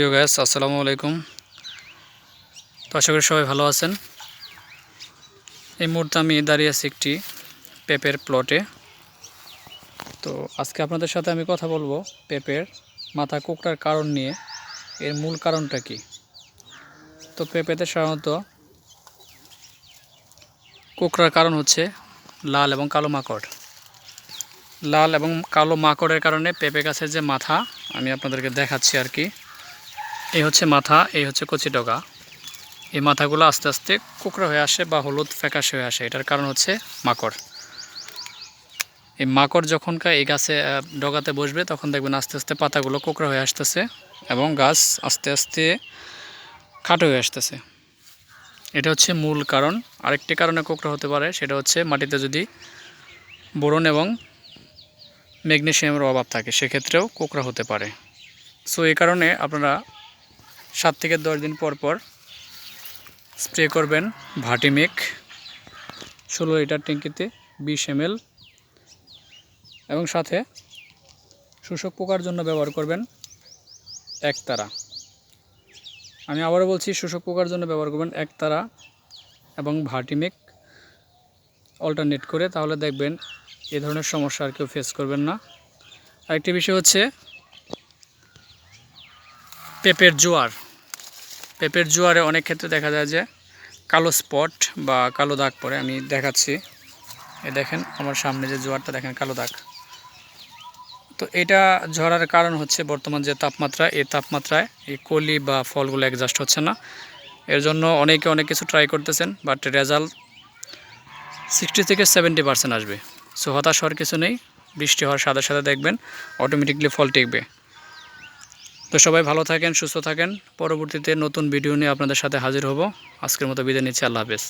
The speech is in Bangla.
প্রিয় গ্যাস আসসালামু আলাইকুম। তো আশা করি সবাই ভালো আছেন। এই মুহূর্তে আমি দাঁড়িয়ে আছি একটি পেঁপের প্লটে তো আজকে আপনাদের সাথে আমি কথা বলব পেঁপের মাথা কোকড়ার কারণ নিয়ে। এর মূল কারণটা কি? তো পেঁপেতে সাধারণত কোকড়ার কারণ হচ্ছে লাল এবং কালো মাকড়। লাল এবং কালো মাকড়ের কারণে পেঁপে গাছের যে মাথা, আমি আপনাদেরকে দেখাচ্ছি আর কি। এই হচ্ছে মাথা, এই হচ্ছে কচি ডগা। এই মাথাগুলো আস্তে আস্তে কোকড়া হয়ে আসে বা হলুদ ফ্যাকাশে হয়ে আসে। এটার কারণ হচ্ছে মাকড়। এই মাকড় যখনকার এই গাছে ডগাতে বসবে, তখন দেখবেন আস্তে আস্তে পাতাগুলো কোকড়া হয়ে আসতেছে এবং গাছ আস্তে আস্তে খাটো হয়ে আসতেছে। এটা হচ্ছে মূল কারণ। আরেকটি কারণে কোকড়া হতে পারে, সেটা হচ্ছে মাটিতে যদি বোরন এবং ম্যাগনেশিয়ামের অভাব থাকে, সেক্ষেত্রেও কোকড়া হতে পারে। সো এই কারণে আপনারা সাত থেকে দশ দিন পর পর স্প্রে করবেন ভাটিমেক। ষোলো লিটার ট্যাঙ্কিতে বিশ এম এবং সাথে শোষক পোকার জন্য ব্যবহার করবেন একতারা। আমি আবারও বলছি, শোষক পোকার জন্য ব্যবহার করবেন একতারা এবং ভাটিমেক অল্টারনেট করে, তাহলে দেখবেন এ ধরনের সমস্যা আর কেউ ফেস করবেন না। আরেকটি বিষয় হচ্ছে পেঁপের জোয়ার। পেঁপের জোয়ারে অনেক ক্ষেত্রে দেখা যায় যে কালো স্পট বা কালো দাগ পরে আমি দেখাচ্ছি। এ দেখেন, আমার সামনে যে জোয়ারটা, দেখেন কালো দাগ। তো এটা ঝরার কারণ হচ্ছে বর্তমান যে তাপমাত্রা এই তাপমাত্রায় এই কলি বা ফলগুলো অ্যাডজাস্ট হচ্ছে না। এর জন্য অনেকে অনেক কিছু ট্রাই করতেছেন বাট রেজাল্ট সিক্সটি থেকে সেভেন্টি পার্সেন্ট আসবে। সো হতাশ হওয়ার কিছু নেই, বৃষ্টি হওয়ার সাথে সাথে দেখবেন অটোমেটিকলি ফল টিকবে। তো সবাই ভালো থাকেন, সুস্থ থাকেন। পরবর্তীতে নতুন ভিডিও নিয়ে আপনাদের সাথে হাজির হব। আজকের মতো বিদায় নিচ্ছি, আল্লাহ হাফেজ।